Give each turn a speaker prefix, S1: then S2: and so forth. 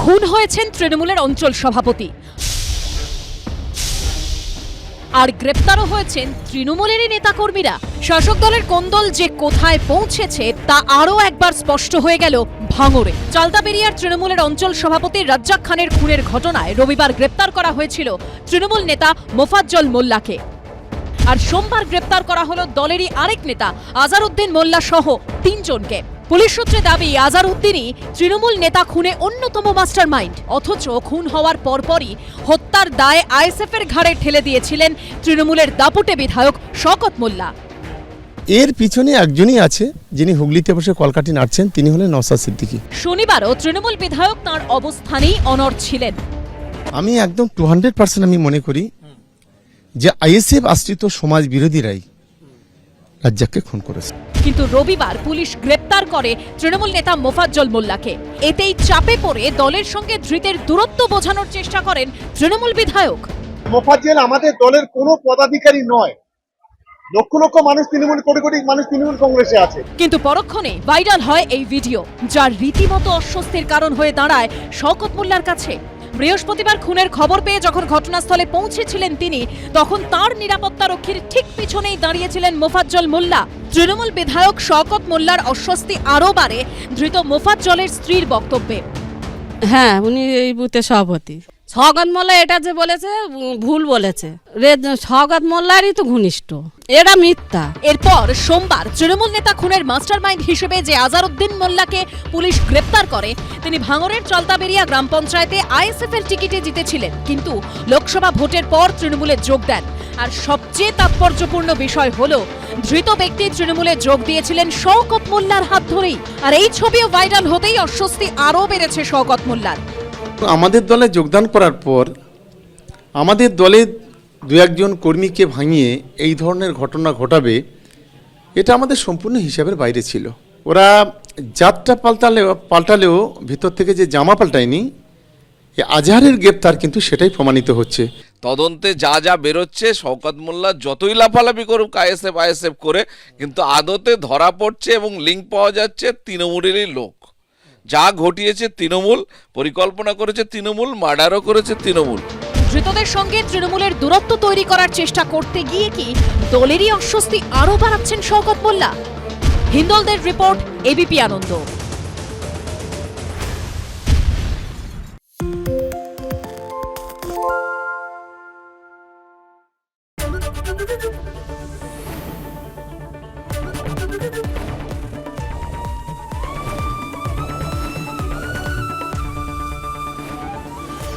S1: খুন হয়েছেন তৃণমূলের অঞ্চল সভাপতি। আর গ্রেপ্তারও হয়েছেন তৃণমূলেরই নেতাকর্মীরা। শাসক দলের কোন্দল যে কোথায় পৌঁছেছে, তা আরও একবার স্পষ্ট হয়ে গেল ভাঙড়ে। চালতাবেরিয়ার তৃণমূলের অঞ্চল সভাপতি রাজ্জাক খানের খুনের ঘটনায় রবিবার গ্রেপ্তার করা হয়েছিল তৃণমূল নেতা মোফাজ্জল মোল্লাকে। আর সোমবার গ্রেপ্তার করা হলো দলেরই আরেক নেতা, আজারউদ্দিন মোল্লা সহ তিনজনকে। পুলিশ সূত্রে দাবি আজারউদ্দিনই তৃণমূল নেতা খুনে অন্যতম মাস্টার মাইন্ড অথচ খুন হওয়ার পরপরই হত্যার দায়ে আইএসএফ এর ঘাড়ে ঠেলে দিয়েছিলেন তৃণমূলের দাপুটে বিধায়ক শকত মোল্লা।
S2: এর পিছনে একজনই আছে যিনি হুগলিতে বসে কলকাটি নাড়ছেন তিনি হলেন নওসাদ সিদ্দিকী।
S1: শনিবারও তৃণমূল বিধায়ক তাঁর অবস্থানেই অনড় ছিলেন।
S2: আমি একদম টু হান্ড্রেড পার্সেন্ট আমি মনে করি যে আইএসএফ আশ্রিত সমাজ বিরোধীরাই রাজ্জাককে খুন করেছে।
S1: কিন্তু রবিবার পুলিশ গ্রেপ্তার করে তৃণমূল নেতা মোফাজ্জল মোল্লাকে। এতেই চাপে পড়ে দলের সঙ্গে ধৃতের দূরত্ব বোঝানোর চেষ্টা করেন তৃণমূল বিধায়ক।
S3: মোফাজ্জল আমাদের দলের কোনো পদাধিকারী নয়। লক্ষ লক্ষ মানুষ তৃণমূল কোটি কোটি মানুষ তৃণমূল কংগ্রেসে আছে।
S1: কিন্তু পরক্ষণে ভাইরাল হয় এই ভিডিও যার রীতিমতো অস্বস্তির কারণ হয়ে দাঁড়ায় শওকত মোল্লার কাছে। বৃহস্পতিবার খুনের খবর পেয়ে যখন ঘটনাস্থলে পৌঁছেছিলেন তিনি, তখন তার নিরাপত্তা রক্ষীর ঠিক পিছনেই দাঁড়িয়েছিলেন মোফাজ্জল মোল্লা। তৃণমূল বিধায়ক শওকত মোল্লার অস্বস্তি আরও বাড়ে, ধৃত মোফাজ্জলের স্ত্রীর বক্তব্যে।
S4: হ্যাঁ উনি এই বুথে সভাপতি। স্বগত মোল্লা এটা যে বলেছে ভুল বলেছে। স্বগত মোল্লারই তো ঘনিষ্ঠ। এটা মিথ্যা।
S1: এরপর সোমবার তৃণমূল নেতা খুনের মাস্টারমাইন্ড হিসেবে যে আজারউদ্দিন মোল্লাকে পুলিশ গ্রেপ্তার করে, তিনি ভাঙরের চলতাবেরিয়া গ্রাম পঞ্চায়েতে আইএসএফ এর টিকিটে জিতেছিলেন। কিন্তু লোকসভা ভোটের পর তৃণমূলে যোগ দেন। আর সবচেয়ে তাৎপর্যপূর্ণ বিষয় হলো, ধৃত ব্যক্তি তৃণমূলে যোগ দিয়েছিলেন শওকত মোল্লার হাত ধরেই। আর এই ছবিও ভাইরাল হতেই অস্বস্তি আরও বেড়েছে শওকত মোল্লার।
S2: আমাদের দলে যোগদান করার পর আমাদের দলে দু একজন কর্মীকে ভাঙিয়ে এই ধরনের ঘটনা ঘটাবে, এটা আমাদের সম্পূর্ণ হিসাবের বাইরে ছিল। ওরা জাতটা পাল্টালেও পাল্টালেও ভিতর থেকে যে জামা পাল্টায়নি আজহারের গ্রেপ্তার কিন্তু সেটাই প্রমাণিত হচ্ছে।
S5: তদন্তে যা যা বেরোচ্ছে, শওকত মোল্লা যতই লাফালাফি করুক, আইএসএফ আইএসএফ করে, কিন্তু আদতে ধরা পড়ছে এবং লিঙ্ক পাওয়া যাচ্ছে তৃণমূলেরই লোক। যা ঘটিয়েছে তৃণমূল, পরিকল্পনা করেছে তৃণমূল, মার্ডারও করেছে তৃণমূল।
S1: ধৃতদের সঙ্গে তৃণমূলের দূরত্ব তৈরি করার চেষ্টা করতে গিয়ে কি দলেরই অস্বস্তি আরও বাড়াচ্ছেন Shaukat Molla? হিন্দলদের report ABP Ananda.